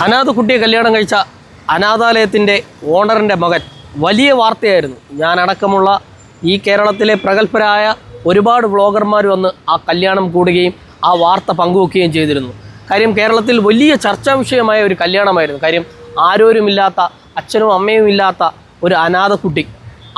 അനാഥ കുട്ടിയെ കല്യാണം കഴിച്ച അനാഥാലയത്തിന്റെ ഓണറിന്റെ മകൻ. വലിയ വാർത്തയായിരുന്നു. ഞാനടക്കമുള്ള ഈ കേരളത്തിലെ പ്രഗത്ഭരായ ഒരുപാട് വ്ളോഗർമാർ വന്ന് ആ കല്യാണം കൂടുകയും ആ വാർത്ത പങ്കുവെക്കുകയും ചെയ്തിരുന്നു. കാര്യം കേരളത്തിൽ വലിയ ചർച്ചാ വിഷയമായ ഒരു കല്യാണമായിരുന്നു. കാര്യം ആരോരുമില്ലാത്ത അച്ഛനും അമ്മയും ഇല്ലാത്ത ഒരു അനാഥ കുട്ടി.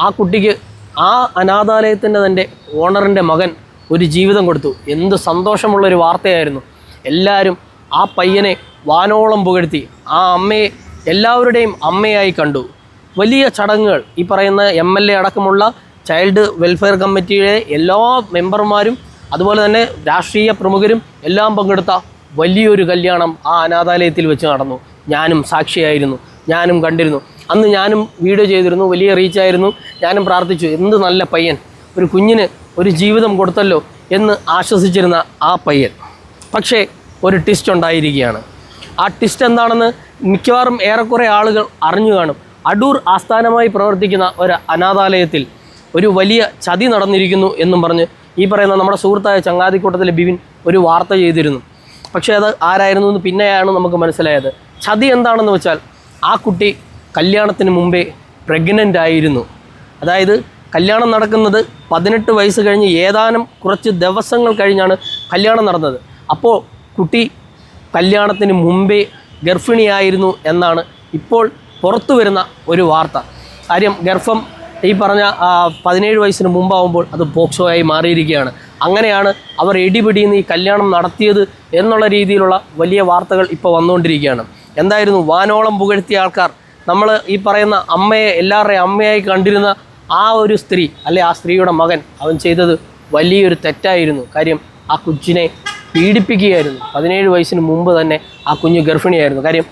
ആ കുട്ടിക്ക് ആ അനാഥാലയത്തിന്റെ തന്റെ ഓണറിന്റെ മകൻ ഒരു ജീവിതം കൊടുത്തു. എന്ത് സന്തോഷമുള്ളൊരു വാർത്തയായിരുന്നു. എല്ലാവരും ആ പയ്യനെ വാനോളം പുകഴ്ത്തി. ആ അമ്മയെ എല്ലാവരുടെയും അമ്മയായി കണ്ടു. വലിയ ചടങ്ങുകൾ. ഈ പറയുന്ന എം എൽ എ അടക്കമുള്ള ചൈൽഡ് വെൽഫെയർ കമ്മിറ്റിയുടെ എല്ലാ മെമ്പർമാരും അതുപോലെ തന്നെ രാഷ്ട്രീയ പ്രമുഖരും എല്ലാം പങ്കെടുത്ത വലിയൊരു കല്യാണം ആ അനാഥാലയത്തിൽ വെച്ച് നടന്നു. ഞാനും സാക്ഷിയായിരുന്നു. ഞാനും കണ്ടിരുന്നു. അന്ന് ഞാനും വീഡിയോ ചെയ്തിരുന്നു. വലിയ റീച്ചായിരുന്നു ഞാനും പ്രാർത്ഥിച്ചു. എന്ത് നല്ല പയ്യൻ. ഒരു കുഞ്ഞിന് ഒരു ജീവിതം കൊടുത്തല്ലോ എന്ന് ആശ്വസിച്ചിരുന്ന ആ പയ്യൻ. പക്ഷേ ഒരു ട്വിസ്റ്റ് ഉണ്ടായിരിക്കുകയാണ്. ആ ട്വിസ്റ്റ് എന്താണെന്ന് മിക്കവാറും ഏറെക്കുറെ ആളുകൾ അറിഞ്ഞു കാണും. അടൂർ ആസ്ഥാനമായി പ്രവർത്തിക്കുന്ന ഒരു അനാഥാലയത്തിൽ ഒരു വലിയ ചതി നടന്നിരിക്കുന്നു എന്നും പറഞ്ഞ് ഈ പറയുന്ന നമ്മുടെ സുഹൃത്തായ ചങ്ങാതിക്കൂട്ടത്തിലെ ബിവിൻ ഒരു വാർത്ത ചെയ്തിരുന്നു. പക്ഷേ അത് ആരായിരുന്നു എന്ന് പിന്നെയാണ് നമുക്ക് മനസ്സിലായത്. ചതി എന്താണെന്ന് വെച്ചാൽ ആ കുട്ടി കല്യാണത്തിന് മുമ്പേ പ്രഗ്നന്റ് ആയിരുന്നു. അതായത് കല്യാണം നടക്കുന്നത് പതിനെട്ട് വയസ്സ് കഴിഞ്ഞ് ഏതാനും കുറച്ച് ദിവസങ്ങൾ കഴിഞ്ഞാണ് കല്യാണം നടന്നത്. അപ്പോൾ കുട്ടി കല്യാണത്തിന് മുമ്പേ ഗർഭിണിയായിരുന്നു എന്നാണ് ഇപ്പോൾ പുറത്തു വരുന്ന ഒരു വാർത്ത. കാര്യം ഗർഭം ഈ പറഞ്ഞ പതിനേഴ് വയസ്സിന് മുമ്പാവുമ്പോൾ അത് പോക്സോ ആയി മാറിയിരിക്കുകയാണ്. അങ്ങനെയാണ് അവർ ഇടിപിടിയിൽ ഈ കല്യാണം നടത്തിയത് എന്നുള്ള രീതിയിലുള്ള വലിയ വാർത്തകൾ ഇപ്പോൾ വന്നുകൊണ്ടിരിക്കുകയാണ്. എന്തായിരുന്നു? വാനോളം പുകഴ്ത്തിയ ആൾക്കാർ. നമ്മൾ ഈ പറയുന്ന അമ്മയെ എല്ലാവരുടെയും അമ്മയായി കണ്ടിരുന്ന ആ ഒരു സ്ത്രീ അല്ലെ ആ സ്ത്രീയുടെ മകൻ അവൻ ചെയ്തത് വലിയൊരു തെറ്റായിരുന്നു. കാര്യം ആ കൊച്ചിനെ പീഡിപ്പിക്കുകയായിരുന്നു. പതിനേഴ് വയസ്സിന് മുമ്പ് തന്നെ ആ കുഞ്ഞ് ഗർഭിണിയായിരുന്നു. കാര്യം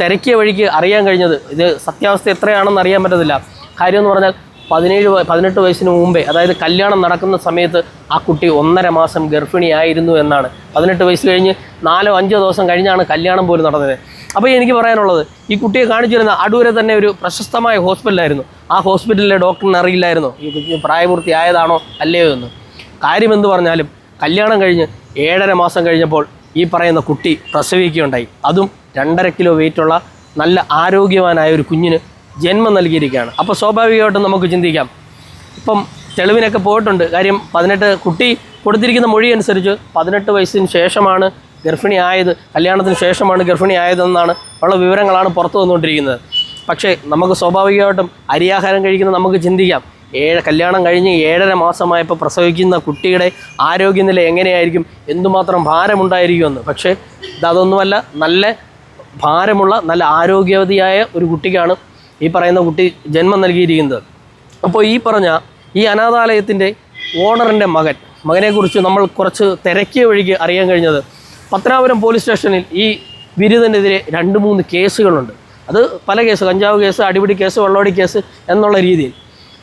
തിരക്കിയ വഴിക്ക് അറിയാൻ കഴിഞ്ഞത് ഇത് സത്യാവസ്ഥ എത്രയാണെന്ന് അറിയാൻ പറ്റത്തില്ല. കാര്യം എന്ന് പറഞ്ഞാൽ പതിനേഴ് പതിനെട്ട് വയസ്സിന് മുമ്പേ അതായത് കല്യാണം നടക്കുന്ന സമയത്ത് ആ കുട്ടി ഒന്നര മാസം ഗർഭിണിയായിരുന്നു എന്നാണ്. പതിനെട്ട് വയസ്സ് കഴിഞ്ഞ് നാലോ അഞ്ചോ ദിവസം കഴിഞ്ഞാണ് കല്യാണം പോലും നടന്നത്. അപ്പോൾ എനിക്ക് പറയാനുള്ളത് ഈ കുട്ടിയെ കാണിച്ചിരുന്ന അടൂരെ തന്നെ ഒരു പ്രശസ്തമായ ഹോസ്പിറ്റലായിരുന്നു. ആ ഹോസ്പിറ്റലിലെ ഡോക്ടറിന് അറിയില്ലായിരുന്നു ഈ കുഞ്ഞ് പ്രായപൂർത്തിയായതാണോ അല്ലയോ എന്ന്. കാര്യമെന്ന് പറഞ്ഞാലും കല്യാണം കഴിഞ്ഞ് ഏഴര മാസം കഴിഞ്ഞപ്പോൾ ഈ പറയുന്ന കുട്ടി പ്രസവിക്കുകയുണ്ടായി. അതും രണ്ടര കിലോ വെയിറ്റുള്ള നല്ല ആരോഗ്യവാനായ ഒരു കുഞ്ഞിന് ജന്മം നൽകിയിരിക്കുകയാണ്. അപ്പോൾ സ്വാഭാവികമായിട്ടും നമുക്ക് ചിന്തിക്കാം. ഇപ്പം തെളിവിനൊക്കെ പോയിട്ടുണ്ട്. കാര്യം പതിനെട്ട് കുട്ടി കൊടുത്തിരിക്കുന്ന മൊഴി അനുസരിച്ച് പതിനെട്ട് വയസ്സിന് ശേഷമാണ് ഗർഭിണി ആയത് കല്യാണത്തിന് ശേഷമാണ് ഗർഭിണി ആയതെന്നാണ് ഉള്ള വിവരങ്ങളാണ് പുറത്തു വന്നുകൊണ്ടിരിക്കുന്നത്. പക്ഷേ നമുക്ക് സ്വാഭാവികമായിട്ടും അരിയാഹാരം കഴിക്കുന്ന നമുക്ക് ചിന്തിക്കാം. ഏഴ് കല്യാണം കഴിഞ്ഞ് ഏഴര മാസമായപ്പോൾ പ്രസവിക്കുന്ന കുട്ടിയുടെ ആരോഗ്യനില എങ്ങനെയായിരിക്കും? എന്തുമാത്രം ഭാരമുണ്ടായിരിക്കുമെന്ന്. പക്ഷേ ഇതതൊന്നുമല്ല. നല്ല ഭാരമുള്ള നല്ല ആരോഗ്യവതിയായ ഒരു കുട്ടിക്കാണ് ഈ പറയുന്ന കുട്ടി ജന്മം നൽകിയിരിക്കുന്നത്. അപ്പോൾ ഈ പറഞ്ഞ ഈ അനാഥാലയത്തിന്റെ ഓണറിന്റെ മകൻ മകനെക്കുറിച്ച് നമ്മൾ കുറച്ച് തിരക്കിയ വഴിക്ക് അറിയാൻ കഴിഞ്ഞത് പത്തനാപുരം പോലീസ് സ്റ്റേഷനിൽ ഈ ബിരുദനെതിരെ രണ്ട് മൂന്ന് കേസുകളുണ്ട്. അത് പല കേസ് കഞ്ചാവ് കേസ് അടിപിടി കേസ് വെള്ളോടി കേസ് എന്നുള്ള രീതിയിൽ.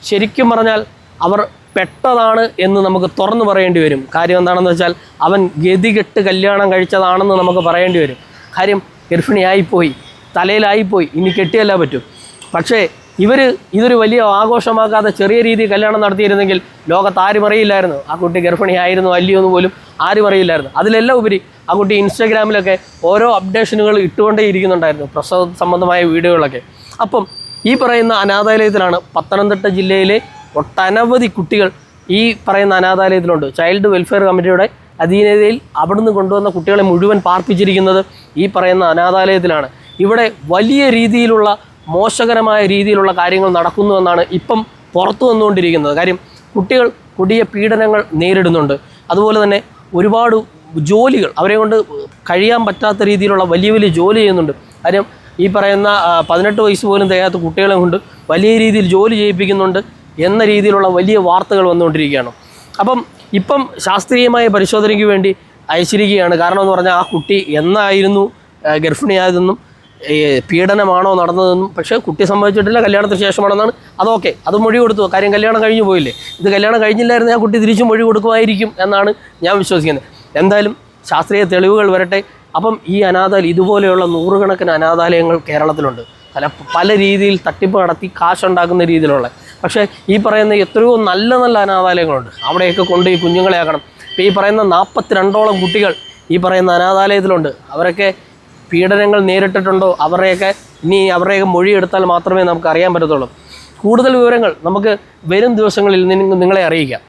ശരിക്കും പറഞ്ഞാൽ അവർ പെട്ടതാണ് എന്ന് നമുക്ക് തുറന്നു പറയേണ്ടി വരും. കാര്യം എന്താണെന്ന് വെച്ചാൽ അവൻ ഗതികെട്ട് കല്യാണം കഴിച്ചതാണെന്ന് നമുക്ക് പറയേണ്ടി വരും. കാര്യം ഗർഭിണിയായിപ്പോയി തലയിലായിപ്പോയി ഇനി കെട്ടിയല്ല പറ്റും. പക്ഷേ ഇവർ ഇതൊരു വലിയ ആഘോഷമാക്കാതെ ചെറിയ രീതിയിൽ കല്യാണം നടത്തിയിരുന്നെങ്കിൽ ലോകത്ത് ആരും അറിയില്ലായിരുന്നു. ആ കുട്ടി ഗർഭിണിയായിരുന്നു അല്ലയോ എന്ന് പോലും ആരും അറിയില്ലായിരുന്നു. അതിലെല്ലാം ഉപരി ആ കുട്ടി ഇൻസ്റ്റാഗ്രാമിലൊക്കെ ഓരോ അപ്ഡേഷനുകൾ ഇട്ടുകൊണ്ടേ ഇരിക്കുന്നുണ്ടായിരുന്നു പ്രസവ സംബന്ധമായ വീഡിയോകളൊക്കെ. അപ്പം ഈ പറയുന്ന അനാഥാലയത്തിലാണ് പത്തനംതിട്ട ജില്ലയിലെ ഒട്ടനവധി കുട്ടികൾ ഈ പറയുന്ന അനാഥാലയത്തിലുണ്ട്. ചൈൽഡ് വെൽഫെയർ കമ്മിറ്റിയുടെ അധീനതയിൽ അവിടുന്ന് കൊണ്ടുവന്ന കുട്ടികളെ മുഴുവൻ പാർപ്പിച്ചിരിക്കുന്നത് ഈ പറയുന്ന അനാഥാലയത്തിലാണ്. ഇവിടെ വലിയ രീതിയിലുള്ള മോശകരമായ രീതിയിലുള്ള കാര്യങ്ങൾ നടക്കുന്നുവെന്നാണ് ഇപ്പം പുറത്തു വന്നുകൊണ്ടിരിക്കുന്നത്. കാര്യം കുട്ടികൾ കൊടിയ പീഡനങ്ങൾ നേരിടുന്നുണ്ട്. അതുപോലെ തന്നെ ഒരുപാട് ജോലികൾ അവരെ കൊണ്ട് കഴിയാൻ പറ്റാത്ത രീതിയിലുള്ള വലിയ വലിയ ജോലി ചെയ്യുന്നുണ്ട്. കാര്യം ഈ പറയുന്ന പതിനെട്ട് വയസ്സ് പോലും തികയാത്ത കുട്ടികളെ കൊണ്ട് വലിയ രീതിയിൽ ജോലി ചെയ്യിപ്പിക്കുന്നുണ്ട് എന്ന രീതിയിലുള്ള വലിയ വാർത്തകൾ വന്നുകൊണ്ടിരിക്കുകയാണ്. അപ്പം ഇപ്പം ശാസ്ത്രീയമായ പരിശോധനയ്ക്ക് വേണ്ടി അയച്ചിരിക്കുകയാണ്. കാരണം എന്ന് പറഞ്ഞാൽ ആ കുട്ടി എന്നായിരുന്നു ഗർഭിണിയായതെന്നും പീഡനമാണോ നടന്നതെന്നും പക്ഷേ കുട്ടി സംഭവിച്ചിട്ടില്ല കല്യാണത്തിന് ശേഷമാണെന്നാണ്. അതൊക്കെ അത് മൊഴി കൊടുത്തു. കാര്യം കല്യാണം കഴിഞ്ഞു പോയില്ലേ? ഇത് കല്യാണം കഴിഞ്ഞില്ലായിരുന്നു ആ കുട്ടി തിരിച്ചും മൊഴി കൊടുക്കുമായിരിക്കും എന്നാണ് ഞാൻ വിശ്വസിക്കുന്നത്. എന്തായാലും ശാസ്ത്രീയ തെളിവുകൾ വരട്ടെ. അപ്പം ഈ അനാഥാലയം ഇതുപോലെയുള്ള നൂറുകണക്കിന് അനാഥാലയങ്ങൾ കേരളത്തിലുണ്ട്. പല പല രീതിയിൽ തട്ടിപ്പ് നടത്തി കാശുണ്ടാക്കുന്ന രീതിയിലുള്ള. പക്ഷേ ഈ പറയുന്ന എത്രയോ നല്ല നല്ല അനാഥാലയങ്ങളുണ്ട്. അവിടെയൊക്കെ കൊണ്ട് ഈ കുഞ്ഞുങ്ങളെ ആക്കണം. ഇപ്പോൾ ഈ പറയുന്ന നാൽപ്പത്തിരണ്ടോളം കുട്ടികൾ ഈ പറയുന്ന അനാഥാലയത്തിലുണ്ട്. അവരൊക്കെ പീഡനങ്ങൾ നേരിട്ടിട്ടുണ്ടോ? അവരുടെയൊക്കെ ഇനി അവരുടെയൊക്കെ മൊഴിയെടുത്താൽ മാത്രമേ നമുക്ക് അറിയാൻ പറ്റത്തുള്ളൂ. കൂടുതൽ വിവരങ്ങൾ നമുക്ക് വരും ദിവസങ്ങളിൽ നിങ്ങ- നിങ്ങളെ അറിയിക്കാം.